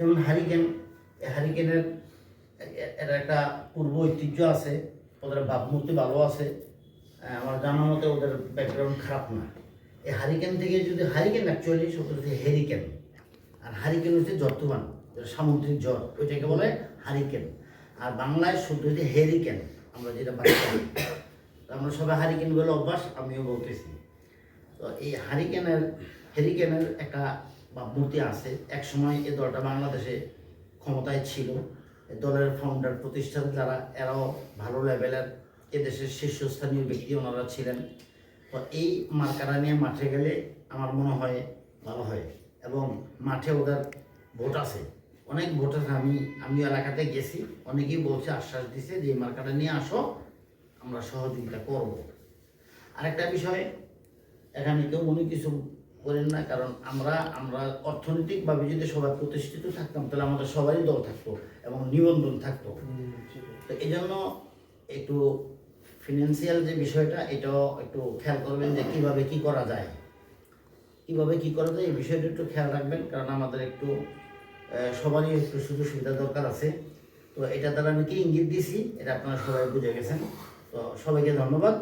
যেমন হারিকেন, হারিকেনের এ- এর একটা পূর্ব ঐতিহ্য আছে, ওদের ভাবমূর্তি ভালো আছে আমার জানা মতে ওদের ব্যাকগ্রাউন্ড খারাপ না। এই হারিকেন থেকে যদি, হারিকেন অ্যাকচুয়ালি সেটা হচ্ছে হেরিকেন আর হারিকেন হচ্ছে জর্তুবান যেটা সামুদ্রিক জ্বর, ওইটাকে বলে হারিকেন। আর বাংলায় শুদ্ধ হচ্ছে হেরিকেন আমরা যেটা বলি। আমরা সবাই হারিকেন বলে অভ্যাস, আমিও বলতেছি। তো এই হারিকেনের হেরিকেনের একটা মূর্তি আছে। এক সময় এই দলটা বাংলাদেশে ক্ষমতায় ছিল। এই দলের ফাউন্ডার প্রতিষ্ঠাতা যারা, এরাও ভালো লেভেলের এদেশের শীর্ষস্থানীয় ব্যক্তি ওনারা ছিলেন। তো এই মার্কারা নিয়ে মাঠে গেলে আমার মনে হয় ভালো হয় এবং মাঠে ওদের ভোট আছে। অনেক ভোট আছে, আমি আমি এলাকাতে গেছি। অনেকেই বলছে, আশ্বাস দিছে যে মার্কাটা নিয়ে আসো, আমরা সহযোগিতা করব। আরেকটা বিষয়, এখানে কেউ মনে কিছু করেন না কারণ আমরা আমরা অর্থনৈতিকভাবে যদি সবাই প্রতিষ্ঠিত থাকতাম তাহলে আমাদের সবারই দল থাকতো এবং নিবন্ধন থাকতো। তো এই জন্য একটু ফিনান্সিয়াল যে বিষয়টা এটাও একটু খেয়াল করবেন যে কীভাবে কি করা যায়। কীভাবে কি করা যায় এই বিষয়টা একটু খেয়াল রাখবেন কারণ আমাদের একটু সবারই একটু সুযোগ সুবিধা দরকার আছে। তো এটা দ্বারা আমি কি ইঙ্গিত দিছি এটা আপনারা সবাই বুঝে গেছেন। তো সবাইকে ধন্যবাদ।